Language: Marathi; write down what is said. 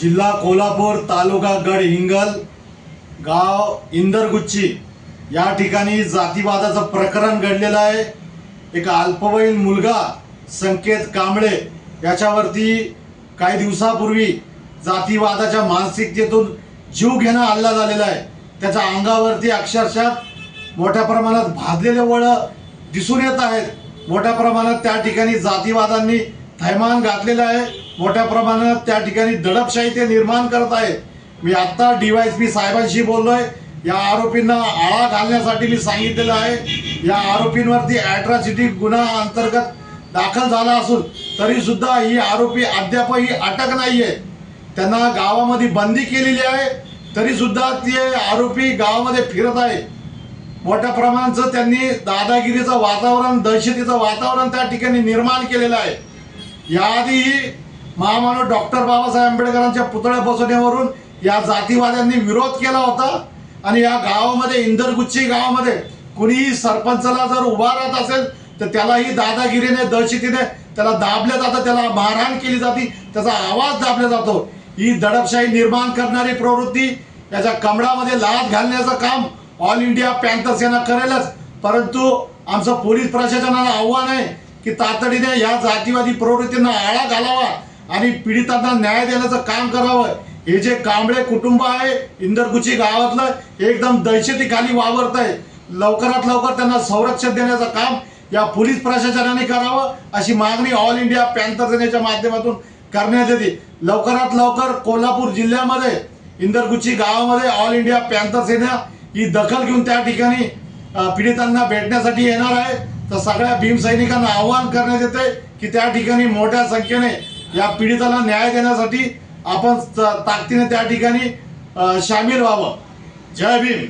जिल्हा कोल्हापूर तालुका गड हिंगल गाव इंदरगुच्ची. या ठिकाणी जातीवादाचं प्रकरण घडलेलं आहे. एक अल्पवयीन मुलगा संकेत कांबळे याच्यावरती काही दिवसापूर्वी जातीवादाच्या मानसिकतेतून जीव घेणं हल्ला झालेला आहे. त्याच्या अंगावरती अक्षरशः मोठ्या प्रमाणात भाजलेले वळ दिसून येत आहेत. मोठ्या प्रमाणात त्या ठिकाणी जातीवादांनी थैमान घातलेलं आहे. मोठ्या प्रमाणात त्या ठिकाणी दडपशाही ते निर्माण करत आहेत. मी आत्ता डीवायसपी साहेबांशी बोललोय. या आरोपींना आळा घालण्यासाठी मी सांगितलेलं आहे. या आरोपींवरती अॅट्रॉसिटी गुन्हा अंतर्गत दाखल झाला असून तरी सुद्धा ही आरोपी अद्यापही अटक नाहीये. त्यांना गावामध्ये बंदी केलेली आहे. तरी सुद्धा ते आरोपी गावामध्ये फिरत आहे. मोठ्या प्रमाणाचं त्यांनी दादागिरीचं वातावरण दहशतीचं वातावरण त्या ठिकाणी निर्माण केलेलं आहे. याआधीही महामानव डॉक्टर बाबासाहेब आंबेडकरांच्या पुतळ्या बसवण्यावरून या जातीवाद्यांनी विरोध केला होता आणि या गावामध्ये इंदरगुच्ची गावामध्ये कुणीही सरपंचाला जर उभा राहत असेल तर त्यालाही दादागिरीने दहशतीने त्याला दाबलं जातं त्याला मारहाण केली जाते त्याचा आवाज दाबला जातो. ही दडपशाही निर्माण करणारी प्रवृत्ती याच्या कमळामध्ये लाद घालण्याचं काम ऑल इंडिया पॅन्थर सेना करेलच. परंतु आमचं पोलीस प्रशासनाला आव्हान आहे की तातडीने या जातीवादी प्रवृत्तींना आळा घालावा आणि पीडितांना न्याय देण्याचं काम करावं. हे जे कांबळे कुटुंब आहे इंदरगुची गावातलं हे एकदम दहशतीखाली वावरत आहे. लवकरात लवकर त्यांना संरक्षण देण्याचं काम या पोलीस प्रशासनाने करावं अशी मागणी ऑल इंडिया पॅन्थर सेनेच्या माध्यमातून करण्यात येते. लवकरात लवकर कोल्हापूर जिल्ह्यामध्ये इंदरगुची गावामध्ये ऑल इंडिया पॅन्थर सेना ही दखल घेऊन त्या ठिकाणी पीडितांना भेटण्यासाठी येणार आहे. तर सगळ्या भीमसैनिकांना आवाहन करण्यात येते की त्या ठिकाणी मोठ्या संख्येने या पीडिताला न्याय देण्यासाठी आपण ताकदीने त्या ठिकाणी सामील व्हावं. जय भीम.